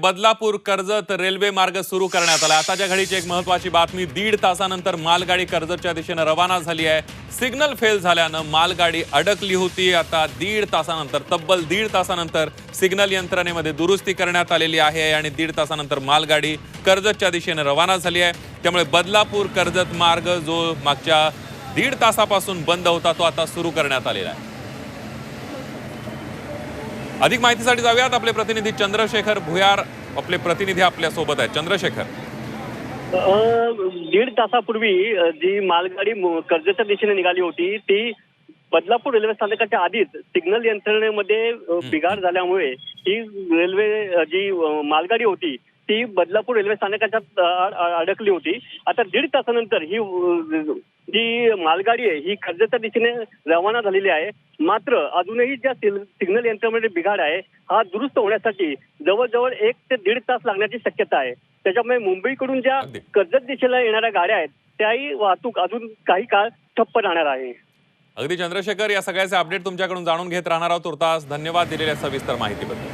Badlapur Karjat railway मार्ग सुरू करण्यात आला. आताच्या घडीची एक महत्वाची बातमी दीड तासानंतर मालगाडी कर्जतच्या दिशेनं रवाना झाली आहे. सिग्नल फेल झाल्यानं मालगाडी अडकली होती. आता दीड तासानंतर तब्बल दीड तासानंतर सिग्नल यंत्रणेमध्ये दुरुस्ती करण्यात आलेली आहे आणि दीड तासानंतर मालगाडी कर्जतच्या दिशेनं रवाना झाली आहे. त्यामुळे बदलापूर कर्जत मार्ग जो मागच्या दीड तासापासून बंद होता तो आता सुरू करण्यात आलेला आहे. अधिक माहितीसाठी जाऊयात. आपले प्रतिनिधी चंद्रशेखर भुयार आपले प्रतिनिधी आपल्यासोबत आहेत. चंद्रशेखर. दीड तासापूर्वी जी मालगाडी कर्जतच्या दिशेने निघाली होती ती बदलापूर रेल्वे स्थानकाच्या आधीच सिग्नल यंत्रणेमध्ये बिघाड झाल्यामुळे ही रेल्वे जी मालगाडी होती ती बदलापूर रेल्वे स्थानकाच्या अडकली होती. आता दीड तासानंतर ही जी मालगाडी आहे ही कर्जतच्या दिशेने रवाना झालेली आहे. मात्र अजूनही ज्या सिग्नल यंत्रणामध्ये बिघाड आहे हा दुरुस्त होण्यासाठी जवळजवळ एक ते दीड तास लागण्याची शक्यता आहे. त्याच्यामुळे मुंबईकडून ज्या. कर्जत दिशेला येणाऱ्या गाड्या आहेत त्याही वाहतूक अजून काही काळ ठप्प राहणार आहे. अगदी चंद्रशेखर या सगळ्याचे अपडेट तुमच्याकडून जाणून घेत राहणार आहोत. तुर्तास धन्यवाद दिलेल्या सविस्तर माहितीबद्दल.